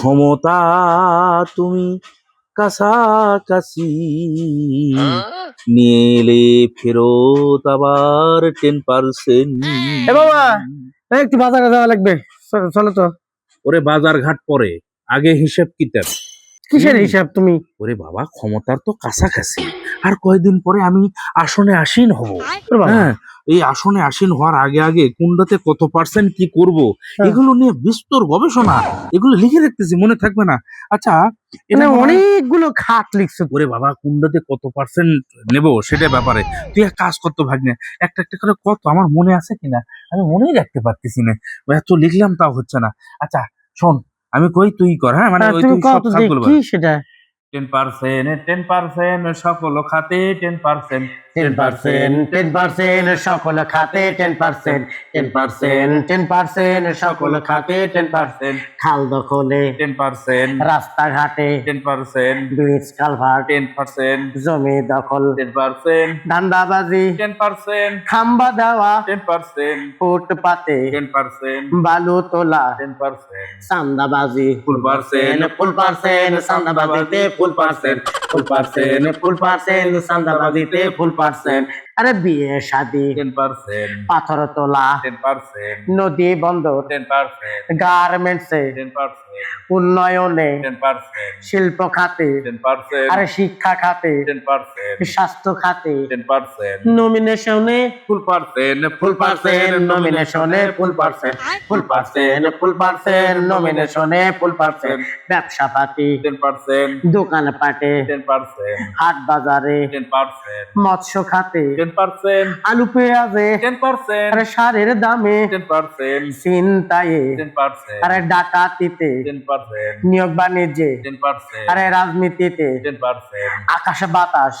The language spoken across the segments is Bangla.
ক্ষমতা তুমি কাছাকাছি। নিয়ে এলে ফেরত আবার টেন পার্সেন্ট এ বাবা একটু বাজারে যাওয়া লাগবে। চলো চলো তো। ওরে বাজার ঘাট পরে আগে হিসেব কিতাব। কিসের হিসাব তুমি? ওরে বাবা ক্ষমতার তো কাছাকাছি। আর কয়দিন পরে আমি আসনে আসীন হব। হ্যাঁ এই আসনে আসীন হওয়ার আগে আগে কোনটাতে কত পার্সেন্ট কি করব? হ্যাঁ। এগুলো নিয়ে বিস্তর গবেষণা। এগুলো লিখে রাখতেছি মনে থাকবে না। আচ্ছা এটা হয়- অনেকগুলো খাত লিখছো ওরে বাবা কোনটাতে কত পার্সেন্ট নেব সেটা ব্যাপারে? তুই এক কাজ করতে ভাগনে। একটা একটা করে কত আমার মনে আছে কিনা? আমি মনেই রাখতে পারতেছি না। এত লিখলাম তাও হচ্ছে না। আচ্ছা শোন আমি কই তুই কর হ্যাঁ? মানে হ্যাঁ, ওই তুই সব খাতগুলো কি সেটা। টেন পার্সেন্ট টেন পার্সেন্ট সকল খাতে ten percent ten percent ten percent সকল খাতে ten percent ten percent ten percent সকল খাতে টেন পার্সেন্ট খাল দখলে টেন পার্সেন্ট রাস্তাঘাটে ten percent bridge culvert ten percent জমি দখল টেন পার্সেন্ট ধান্দাবাজি টেন পার্সেন্ট খাম্বা দেওয়া টেন পার্সেন্ট ফুটপাতে টেন পার্সেন্ট বালু তোলা টেন পার্সেন্ট চান্দাবাজি full percent full percent চান্দাবাজিতে full percent full percent full percent চান্দাবাজিতে full percent আরে বিয়ে শাদি টেন পার্সেন্ট পাথর তোলা টেন পার্সেন্ট নদী বন্দর টেন পার্সেন্ট গার্মেন্টসে টেন পার্সেন্ট উন্নয়নে টেন পার্সেন্ট শিল্প খাতে টেন পার্সেন্ট আরে শিক্ষা খাতে টেন পার্সেন্ট স্বাস্থ্য খাতে টেন পার্সেন্ট নমিনেশনে full percent full percent নমিনেশনে full percent full percent full percent নমিনেশনে full percent ব্যবসা পাতি টেন পার্সেন্ট দোকান পাটে টেন হাট বাজারে মৎস্য খাতে আলু পেঁয়াজে সারের দামে চিন্তায়ে আরে ডাকাতিতে নিয়োগ বাণিজ্যে আরে রাজনীতিতে আকাশে বাতাস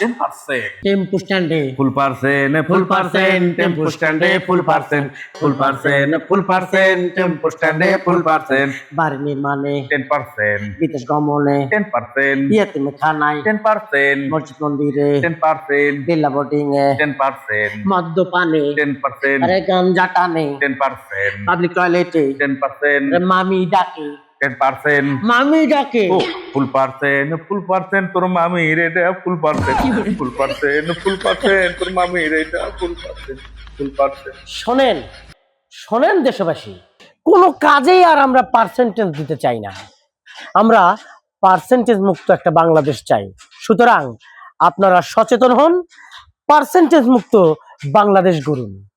টেম্পু স্ট্যান্ডে full percent full percent tempo স্ট্যান্ডে full percent full percent full percent tempo স্ট্যান্ডে ফুল পার্সেন্ট বাড়ি নির্মাণে টেন পার্সেন্ট বিদেশ গমনে টেন পার্সেন্ট ইয়েতিমে খানায় টেন পার্সেন্ট মসজিদ মন্দিরে টেন পার্সেন্ট বিল্লা বোর্ডিং এ টেন পার্সেন্ট মদ্যপানে টেন পার্সেন্ট আরে গাঞ্জা টানে টেন পার্সেন্ট পাবলিক টয়লেটে টেন পার্সেন্ট আরে মামি ডাকে। টেন পার্সেন্ট মামি ডাকে। ও ফুল পার্সেন্ট ফুল পার্সেন্ট তোর মামি রেটা full percent full percent full percent তোর মামি রেটা ফুল পার্সেন্ট ফুল পার্সেন্ট শোনেন শোনেন দেশবাসী কোনো কাজেই আর আমরা পার্সেন্টেজ দিতে চাই না। আমরা পার্সেন্টেজ মুক্ত একটা বাংলাদেশ চাই। সুতরাং আপনারা সচেতন হন পার্সেন্টেজ মুক্ত বাংলাদেশ গড়ুন।